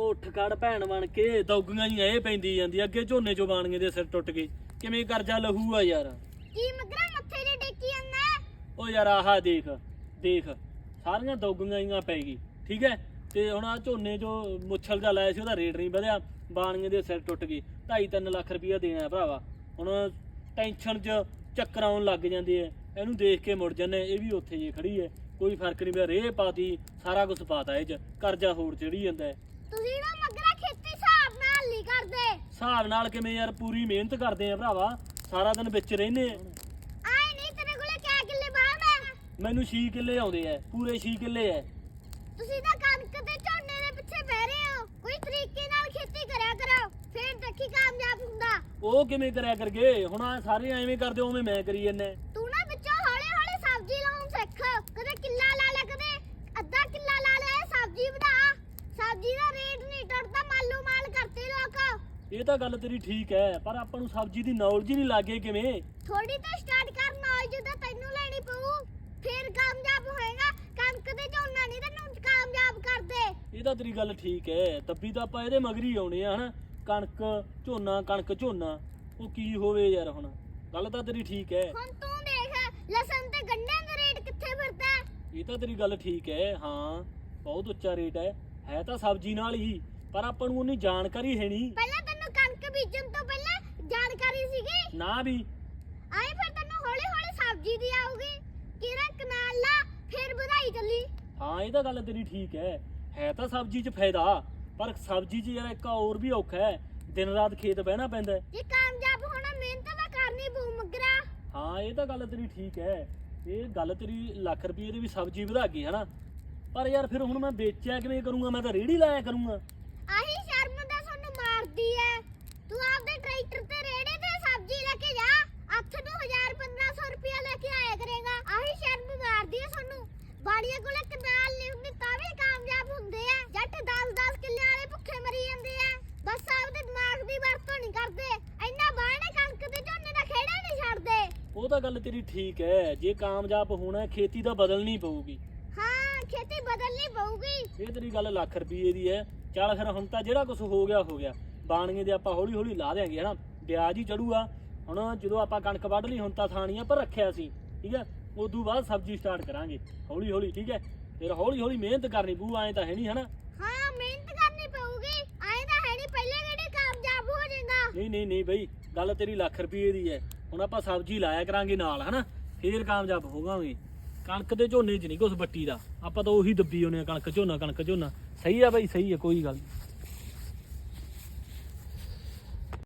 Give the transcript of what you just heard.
ਉਹ ਉੱਠ ਖੜ ਭੈਣ ਬਣ ਕੇ ਦੌਗੀਆਂ ਹੀ ਇਹ ਪੈਂਦੀ ਜਾਂਦੀ ਅੱਗੇ ਝੋਨੇ ਚੋਂ ਬਾਣੀਏ ਦੇ ਸਿਰ ਟੁੱਟ ਗਏ ਕਿਵੇਂ ਕਰਜ਼ਾ ਲਹੂ ਆ ਯਾਰ? ਕੀ ਮਗਰਾ ਮੱਥੇ ਤੇ ਡੇਕੀ ਜਾਂਦਾ? ਉਹ ਯਾਰ ਆਹ ਦੇਖ ਦੇਖ ਸਾਰੀਆਂ ਦੌਗੀਆਂ ਹੀਆਂ ਪੈ ਗਈ ਠੀਕ ਹੈ? ਤੇ ਹੁਣ ਆ ਝੋਨੇ ਜੋ ਮੁੱਛਲ ਜਾ ਲਾਇਆ ਸੀ ਉਹਦਾ ਰੇਟ ਨਹੀਂ ਵਧਿਆ ਬਾਣੀਏ ਦੇ ਸਿਰ ਟੁੱਟ ਗਏ 2.5 ਲੱਖ ਰੁਪਇਆ ਦੇਣਾ ਹੈ ਭਰਾਵਾ। ਹੁਣ ਟੈਨਸ਼ਨ 'ਚ ਚੱਕਰ ਆਉਣ ਲੱਗ ਜਾਂਦੇ ਐ ਇਹਨੂੰ ਦੇਖ ਕੇ ਮੁੜ ਜੰਨੇ ਇਹ ਵੀ ਉੱਥੇ ਜੇ ਖੜੀ ਐ ਕੋਈ ਫ਼ਰਕ ਨਹੀਂ ਪਿਆ ਰੇਹ ਪਾਤੀ ਸਾਰਾ ਕੁਝ ਪਾਤਾ ਇਹ 'ਚ ਕਰਜ਼ਾ ਹੋਰ ਚੜੀ ਜਾਂਦਾ ਤੁਸੀਂ ਨਾ ਮਗਰਾ ਖੇਤੀ ਹਿਸਾਬ ਨਾਲ ਨਹੀਂ ਕਰਦੇ। ਹਿਸਾਬ ਨਾਲ ਕਿਵੇਂ ਯਾਰ ਪੂਰੀ ਮਿਹਨਤ ਕਰਦੇ ਆ ਭਰਾਵਾ ਸਾਰਾ ਦਿਨ ਵਿੱਚ ਰਹਿੰਦੇ ਆ। ਆਏ ਨਹੀਂ ਤੇਰੇ ਕੋਲੇ ਕਿਆ ਕਿੱਲੇ ਬਾਹਰ ਹੈ ਮੈਨੂੰ 6 ਕਿੱਲੇ ਆਉਂਦੇ ਆ ਪੂਰੇ 6 ਕਿੱਲੇ ਆ। ਤੁਸੀਂ ਤਾਂ ਕਣਕ ਤੇ ਝੋਨੇ ਦੇ ਪਿੱਛੇ ਬਹਿ ਰਹੇ ਹੋ। ਕੋਈ ਤਰੀਕੇ ਨਾਲ ਖੇਤੀ ਕਰਿਆ ਕਰੋ ਫੇਰ ਦੇਖੀ ਕਾਮਯਾਬ ਹੁੰਦਾ। ਉਹ ਕਿਵੇਂ ਕਰਿਆ ਕਰਗੇ? ਹੁਣ ਆ ਸਾਰੇ ਐਵੇਂ ਕਰਦੇ ਉਵੇਂ ਮੈਂ ਕਰੀ ਜੰਨੇ ਤੂੰ ਨਾ ਵਿੱਚੋਂ ਹੌਲੀ ਹੌਲੀ ਸਬਜ਼ੀ ਲਾਉਣ ਸਿੱਖ। ਕਦੇ ਕਿੱਲਾ ਲਾ ਲੈ ਕਦੇ ਅੱਧਾ ਕਿੱਲਾ ਲਾ ਲੈ ਸਬਜ਼ੀ ਵਧਾ ਸਬਜ਼ੀ ਦਾ ਰੇਟ ਨਹੀਂ ਟੁੱਟਦਾ ਮਾਲੂ ਮਾਲ ਕਰਤੇ ਲੋਕ ਇਹ ਤਾਂ ਗੱਲ ਤੇਰੀ ਠੀਕ ਹੈ ਪਰ ਆਪਾਂ ਨੂੰ ਸਬਜ਼ੀ ਦੀ ਨੌਲੇਜ ਹੀ ਨਹੀਂ ਲੱਗੇ ਕਿਵੇਂ। ਥੋੜੀ ਤਾਂ ਸਟਾਰਟ ਕਰ ਨੌਲੇਜ ਤਾਂ ਤੈਨੂੰ ਲੈਣੀ ਪਊ। ਫਿਰ ਕਾਮਯਾਬ ਹੋਏਗਾ ਕਣਕ ਤੇ ਝੋਨਾ ਨਹੀਂ ਤੈਨੂੰ ਕਾਮਯਾਬ ਕਰਦੇ। ਇਹ ਤਾਂ ਤੇਰੀ ਗੱਲ ਠੀਕ ਹੈ ਦੱਬੀ ਤਾਂ ਆਪਾਂ ਇਹਦੇ ਮਗਰੀ ਆਉਣੇ ਆ ਹਨਾ। ਕਣਕ ਝੋਨਾ ਕਣਕ ਝੋਨਾ ਉਹ ਕੀ ਹੋਵੇ ਯਾਰ ਹੁਣ। ਗੱਲ ਤਾਂ ਤੇਰੀ ਠੀਕ ਹੈ। ਹੁਣ ਤੂੰ ਦੇਖ ਲਸਣ ਤੇ ਗੰਢਿਆਂ ਦਾ ਰੇਟ ਕਿੱਥੇ ਫਿਰਦਾ? ਹੈ? ਇਹ ਤਾਂ ਤੇਰੀ ਗੱਲ ਠੀਕ ਹੈ ਹਾਂ ਬਹੁਤ ਉੱਚਾ ਰੇਟ ਹੈ। ਹੈ ਤਾਂ ਸਬਜ਼ੀ ਨਾਲ ਹੀ ਪਰ ਆਪਾਂ ਨੂੰ ਉਹਨੀ ਜਾਣਕਾਰੀ ਹੈ ਨਹੀਂ ਪਹਿਲਾਂ ਤੈਨੂੰ ਕਣਕ ਬੀਜਣ ਤੋਂ ਪਹਿਲਾਂ ਜਾਣਕਾਰੀ ਸੀਗੀ? ਨਾ ਵੀ। ਆਏ ਫਿਰ ਤੈਨੂੰ ਹੌਲੀ ਹੌਲੀ ਸਬਜ਼ੀ ਦੀ ਆਊਗੀ। ਕਿਰਾ ਕਨਾਲ ਲਾ ਫਿਰ ਵਧਾਈ ਚੱਲੀ। ਹਾਂ ਇਹ ਤਾਂ ਗੱਲ ਤੇਰੀ ਠੀਕ ਹੈ ਹੈ ਤਾਂ ਸਬਜ਼ੀ 'ਚ ਫਾਇਦਾ ਪਰ ਸਬਜ਼ੀ 'ਚ ਯਾਰ ਇੱਕ ਹੋਰ ਵੀ ਔਖਾ ਹੈ ਦਿਨ ਰਾਤ ਖੇਤ ਬਹਿਣਾ ਪੈਂਦਾ ਹੈ। ਜੇ ਕਾਮਯਾਬ ਹੋਣਾ ਮਿਹਨਤ ਤਾਂ ਕਰਨੀ ਪਊ ਮਗਰਾ। ਹਾਂ ਇਹ ਤਾਂ ਗੱਲ ਤੇਰੀ ਠੀਕ ਹੈ ਇਹ ਗੱਲ ਤੇਰੀ ਲੱਖ ਰੁਪਏ ਦੀ ਵੀ ਸਬਜ਼ੀ ਵਧਾ ਗਈ ਹਨਾ? ਪਰ ਯਾਰ ਫਿਰ ਹੁਣ ਮੈਂ ਵੇਚਿਆ ਕਿਵੇਂ ਕਰੂੰਗਾ? ਮੈਂ ਤਾਂ ਰੇੜੀ ਲਾਇਆ ਕਰੂੰਗਾ। ਆਹੀ ਸ਼ਰਮ ਦਾ ਸਾਨੂੰ ਮਾਰਦੀ ਐ। ਤੂੰ ਆਪਦੇ ਟਰੈਕਟਰ ਤੇ ਰੇੜੇ ਤੇ ਸਬਜ਼ੀ ਲੈ ਕੇ ਜਾ ਅੱਠ ਨੂੰ 1000 1500 ਰੁਪਇਆ ਲੈ ਕੇ ਆਇਆ ਕਰੇਗਾ ਆਹੀ ਸ਼ਰਮ ਮਾਰਦੀ ਐ ਸਾਨੂੰ ਬਾੜੀਆਂ ਕੋਲੇ ਕਨਾਲ ਨਹੀਂ ਹੁੰਦੀ ਤਾਂ ਵੀ ਕਾਮਯਾਬ ਹੁੰਦੇ ਆ ਜੱਟ 10 10 ਕਿੱਲੇ ਵਾਲੇ ਭੁੱਖੇ ਮਰੀ ਜਾਂਦੇ ਆ ਬਸ ਆਪਦੇ ਦਿਮਾਗ ਦੀ ਵਰਤੋਂ ਨਹੀਂ ਕਰਦੇ ਇੰਨਾ ਬਾਹਣੇ ਕਣਕ ਤੇ ਝੋਨੇ ਦਾ ਖੇੜਾ ਨਹੀਂ ਛੱਡਦੇ ਉਹ ਤਾਂ ਗੱਲ ਤੇਰੀ ਠੀਕ ਹੈ ਜੇ ਕਾਮਯਾਬ ਹੋਣਾ ਹੈ, ਖੇਤੀ ਤਾਂ ਬਦਲਣੀ ਪਊਗੀ। ਹਾਂ ਖੇਤੀ ਬਦਲਣੀ ਪਊਗੀ। ਇਹ ਤੇਰੀ ਗੱਲ ਲੱਖ ਰੁਪਏ ਦੀ ਹੈ। ਚੱਲ ਫਿਰ ਹੁਣ ਤਾਂ ਜਿਹੜਾ ਕੁਝ ਹੋ ਗਿਆ ਹੋ ਗਿਆ। ਬਾਣੀਏ ਦੇ ਆਪਾਂ ਹੌਲੀ ਹੌਲੀ ਲਾ ਦੇਾਂਗੇ ਹਨਾ? ਵਿਆਜ ਹੀ ਚੜੂਗਾ। ਹੁਣ ਜਦੋਂ ਆਪਾਂ ਕਣਕ ਵੱਢ ਲਈ ਹੁਣ ਤਾਂ ਥਾਣੀਆਂ ਪਰ ਰੱਖਿਆ ਸੀ ਠੀਕ ਹੈ? ਉਦੋਂ ਬਾਅਦ ਸਬਜ਼ੀ ਸਟਾਰਟ ਕਰਾਂਗੇ ਹੌਲੀ ਹੌਲੀ ਠੀਕ ਹੈ? ਫਿਰ ਹੌਲੀ ਹੌਲੀ ਮਿਹਨਤ ਕਰਨੀ ਪਊ ਐਂ ਤਾਂ ਹੈ ਨਹੀਂ ਹਨਾ? ਹਾਂ ਮਿਹਨਤ ਕਰਨੀ ਪਊਗੀ। ਐਂ ਤਾਂ ਹੈ ਨਹੀਂ ਪਹਿਲੇ ਕਿਹੜੇ ਕਾਮਯਾਬ ਹੋ ਜਾਏਗਾ? ਨਹੀਂ ਨਹੀਂ ਨਹੀਂ ਬਈ ਗੱਲ ਤੇਰੀ ਲੱਖ ਰੁਪਏ ਦੀ ਹੈ। ਹੁਣ ਆਪਾਂ ਸਬਜ਼ੀ ਲਾਇਆ ਕਰਾਂਗੇ ਨਾਲ, ਹਨਾ? ਫੇਰ ਕਾਮਯਾਬ ਹੋਵਾਂਗੇ। ਕਣਕ ਤੇ ਝੋਨੇ 'ਚ ਨਹੀਂ ਕੁਛ ਬੱਟੀ ਦਾ। ਆਪਾਂ ਤਾਂ ਉਹੀ ਦੱਬੀ ਹੋਨੇ ਆ ਕਣਕ ਝੋਨਾ ਕਣਕ ਝੋਨਾ। ਸਹੀ ਆ ਬਾਈ, ਸਹੀ ਆ, ਕੋਈ ਗੱਲ ਨਹੀਂ